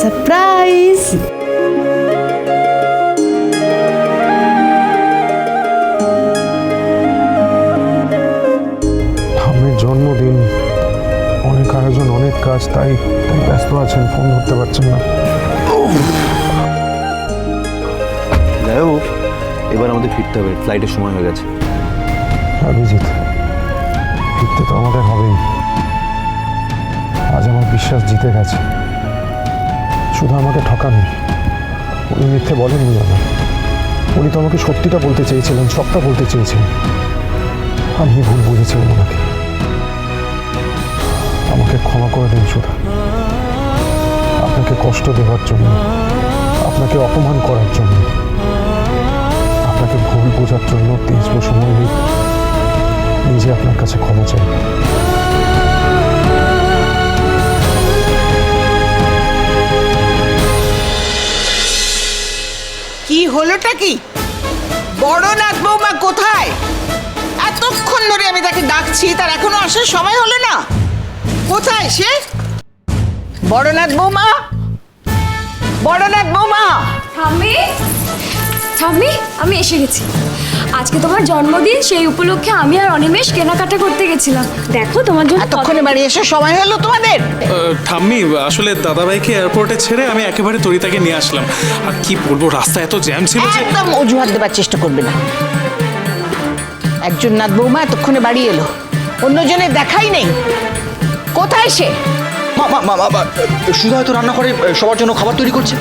Surprise ঠাম্মির জন্মদিন অনেক আয়োজন অনেক কাজ তাই তাই ব্যস্ত আছেন ফোন ধরতে পারছেন না। যাই হোক এবার আমাদের ফিরতে হবে ফ্লাইটের সময় হয়ে গেছে। অভিজিৎ ফিরতে তো আমাদের হবেই। আজ আমার বিশ্বাস জিতে গেছে। শুধু আমাকে ঠকানি উনি মিথ্যে বলেননি জানা উনি তো আমাকে সত্যিটা বলতে চেয়েছিলেন, সবটা বলতে চেয়েছিলেন। আমি ভুল বুঝেছিলাম ওনাকে। আমাকে ক্ষমা করে দিন সুধা। আপনাকে কষ্ট দেওয়ার জন্য, আপনাকে অপমান করার জন্য, আপনাকে ভুল বোঝার জন্য তেইশ বছর নিজে আপনার কাছে ক্ষমা চাই। হলোটা কি? বড় নাথ বৌমা কোথায়? এতক্ষণ ধরে আমি তাকে ডাকছি, তার এখনও আসার সময় হলো না। কোথায় সে? বড়নাথ বৌমা? বড়নাথ বৌমা? ঠাম্মি আমি এসে গেছি। আজকে তোমার জন্মদিন সেই উপলক্ষে আমি আর অনিমেষ কেনাকাটা করতে গেছিলাম। দেখো তোমার জন্য এতক্ষণে বাড়ি এসে সময় হলো তোমাদের। ঠাম্মি আসলে দাদাভাইকে এয়ারপোর্টে ছেড়ে আমি একেবারে তরিতাকে নিয়ে আসলাম। আর কি বলব রাস্তা এত জ্যাম ছিল যে একদম অজুহাত দেবার চেষ্টা করবে না। একজন নাথ বৌমা এতক্ষণে বাড়ি এলো। অন্যজনের দেখাই নেই। কোথায় সে? মা মা মা মা শুধু হয়তো রান্না করে সবার জন্য খাবার তৈরি করছে।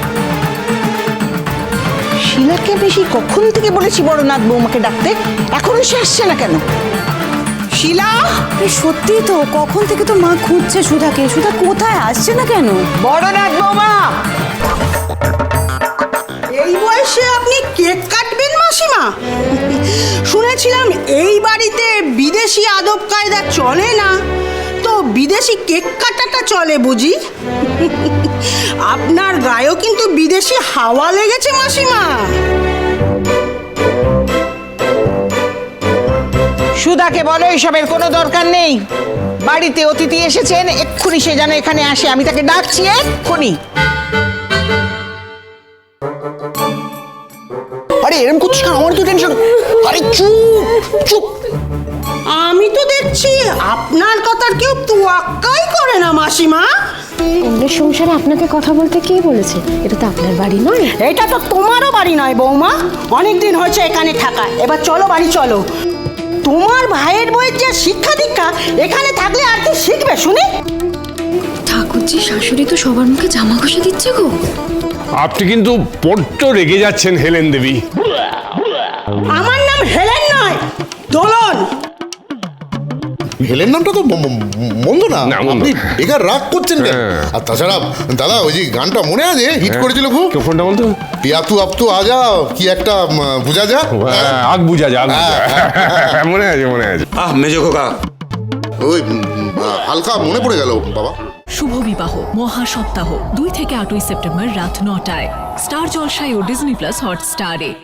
শিলাকে বেশি কখন থেকে বলেছি বড় নাথ বৌমাকে ডাকতে? এখনও সে আসছে না কেন? শিলা সত্যি তো কখন থেকে তো মা খুঁজছে সুধাকে? সুধা কোথায়? আসছে না কেন? বড় নাথ বৌমা! এই বয়সে আপনি কেক কাটবেন মাসিমা? শুনেছিলাম এই বাড়িতে বিদেশি আদব কায়দা চলে না। বিদেশি কেক কাটাটা চলে বুঝি? আপনার গায়েও কিন্তু বিদেশি হাওয়া লেগেছে, মাসিমা। সুধাকে বলো এইসবের কোনো দরকার নেই। বাড়িতে অতিথি এসেছেন, এক্ষুনি সে যেন এখানে আসে। আমি তাকে ডাকছি, এক্ষুনি। আরে এরকম করছিস আমার তো টেনশন আরে, চুপ চুপ। আমি তো দেখছি আপনার কথার কেউ তোয়াক্কাই করে না মাসিমা। অন্যের সংসারে আপনাকে কথা বলতে কে বলেছে? এটা তো আপনার বাড়ি নয়। এটা তো তোমারও বাড়ি নয় বৌমা। অনেক দিন হয়েছে এখানে থাকা। এবার চলো বাড়ি চলো। তোমার ভাইয়ের বইয়ের যে শিক্ষা দীক্ষা এখানে থাকলে আর কি শিখবে শুনি? ঠাকুরজি শাশুড়ি তো সবার মুখে জামা ঘষে দিচ্ছে গো। আপনি কিন্তু বড্ড রেগে যাচ্ছেন হেলেন দেবী। আমার নাম হেলেন নয় দোলন। হেলের নামটা তো মন্দ না। আপনি বেকার রাগ করছেন কেন হ্যাঁ। আর তাছাড়া দাদা ওই যে গানটা মনে আছে? হিট করেছিল খুব? কেউ ফোনটা বলতো? পিয়াতু আপতু আজা কি একটা বোঝা যা হ্যাঁ, আগ বুঝা যা। মনে আছে মনে আছে। আহ মেজো খোকা। ওই হালকা মনে পড়ে গেল বাবা। শুভ বিবাহ মহা সপ্তাহ দুই থেকে আটই সেপ্টেম্বর রাত নটায়। স্টার জলসায় ও ডিজনি প্লাস হটস্টারে।